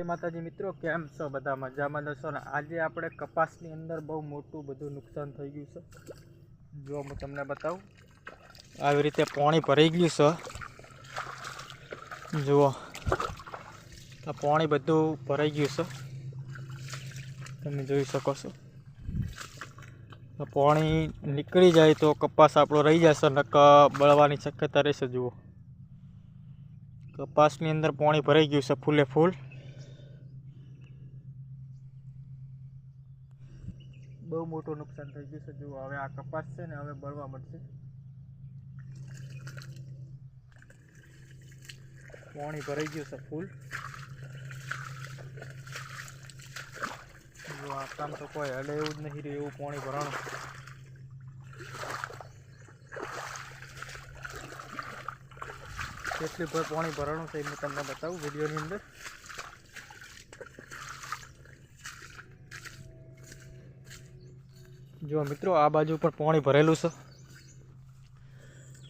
જય માતાજી મિત્રો, કેમ છો બધા મજામાં? જશો ને આજે આપણે કપાસની અંદર બહુ મોટું બધું નુકસાન થઈ ગયું છે. જો હું તમને બતાવું. આવી રીતે પાણી ભરાઈ ગયું છે. જુઓ. આ પાણી બધું ભરાઈ ગયું છે. તમે જોઈ શકો છો. પાણી નીકળી જાય તો કપાસ આપણો રહી જશે નક બળવાની શક્યતા રહેશે, જુઓ. કપાસની અંદર પાણી ભરાઈ ગયું છે ફૂલે ફૂલ. બહુ મોટું નુકસાન થઈ ગયું છે. જો હવે આ કપાસ છે ને, હવે બળવા મળશે. પાણી ભરાઈ ગયું છે ફૂલ. જો આ કામ તો કોઈ હલે એવું જ નહીં રહ્યું, એવું પાણી ભરાણું. કેટલી પાણી ભરાણું છે એ હું તમને બતાવું વિડીયોની અંદર. જો મિત્રો, આ બાજુ પણ પાણી ભરેલું છે.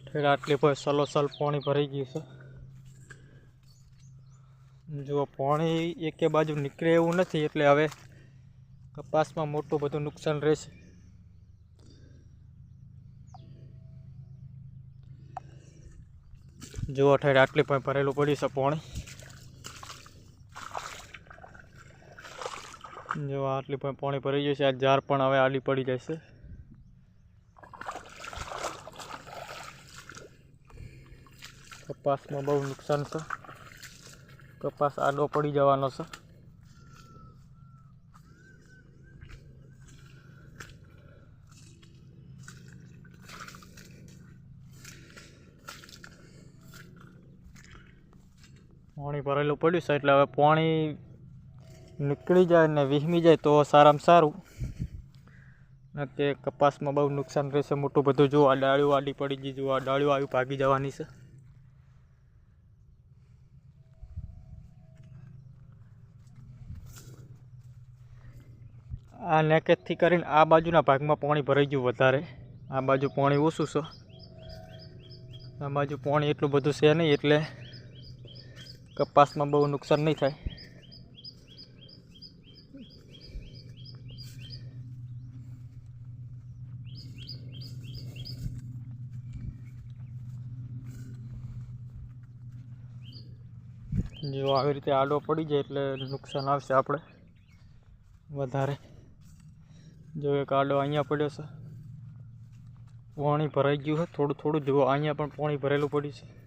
ઠેર આટલી પર સલોસલ પાણી ભરાઈ ગયું છે. જો પાણી એકે બાજુ નીકળે એવું નથી, એટલે હવે કપાસમાં મોટું બધું નુકસાન રહેશે. જુઓ, ઠેર આટલી પણ ભરેલું પડ્યું છે પાણી. જો આટલી પણ પાણી ભરાઈ ગયું છે આ ઝાર પણ હવે આડી પડી જશે. કપાસમાં બહુ નુકસાન છે. કપાસ આડો પડી જવાનો છે. પાણી ભરેલું પડ્યું છે, એટલે હવે પાણી નીકળી જાય ને વિહમી જાય તો સારામાં સારું. કે કપાસમાં બહુ નુકસાન રહેશે, મોટું બધું જો આ ડાળીઓ આડી પડી ગઈ જો આ ડાળીઓ આવી ભાગી જવાની છે. આ નેકેજથી કરીને આ બાજુના ભાગમાં પાણી ભરાઈ ગયું વધારે. આ બાજુ પાણી ઓછું છે. આ બાજુ પાણી એટલું બધું છે નહીં એટલે કપાસમાં બહુ નુકસાન નહીં થાય. જો આવી રીતે આડો પડી જાય એટલે નુકસાન આવશે આપણે. વધારે. જો એક આડો અહીંયા પડ્યો છે. પાણી ભરાઈ ગયું છે. થોડું થોડું જુઓ, અહીંયા પણ પાણી ભરેલું પડ્યું છે.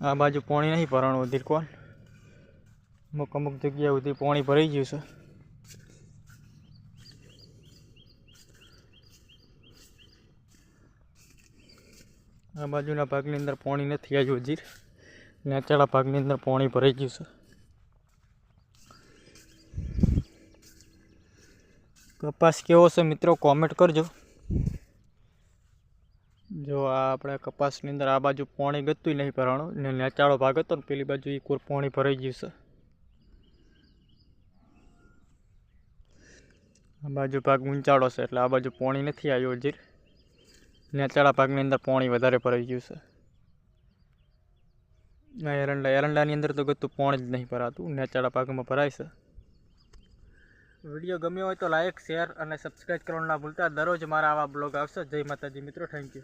આ બાજુ પાણી નહીં ભરાણું કોણ? અમુક અમુક જગ્યા સુધી પાણી ભરાઈ ગયું છે. આ બાજુના ભાગની અંદર પાણી નથી આવ્યું હજી. નેચાળા ભાગની અંદર પાણી ભરાઈ ગયું છે. કપાસ કેવો છે મિત્રો? કોમેન્ટ કરજો. જો આ આપણે કપાસની અંદર આ બાજુ પાણી ગતું નહીં ભરાણું. ને નાચાળો ભાગ હતો ને પેલી બાજુ એ કોર પાણી ભરાઈ ગયું છે. આ બાજુ ભાગ ઊંચાળો છે, એટલે આ બાજુ પાણી નથી આવ્યું હજી. નીચાળા ભાગની અંદર પાણી વધારે ભરાઈ ગયું છે. ના, એરંડા એરંડાની અંદર તો ગતું પાણી જ નહીં ભરાતું નેચાળા ભાગમાં ભરાય છે. વીડિયો ગમ્યો હોય તો લાઇક શેર અને સબસ્ક્રાઈબ કરવાનું ના ભૂલતા. દરરોજ મારા આવા બ્લોગ આવશે. જય માતાજી મિત્રો થેન્ક યુ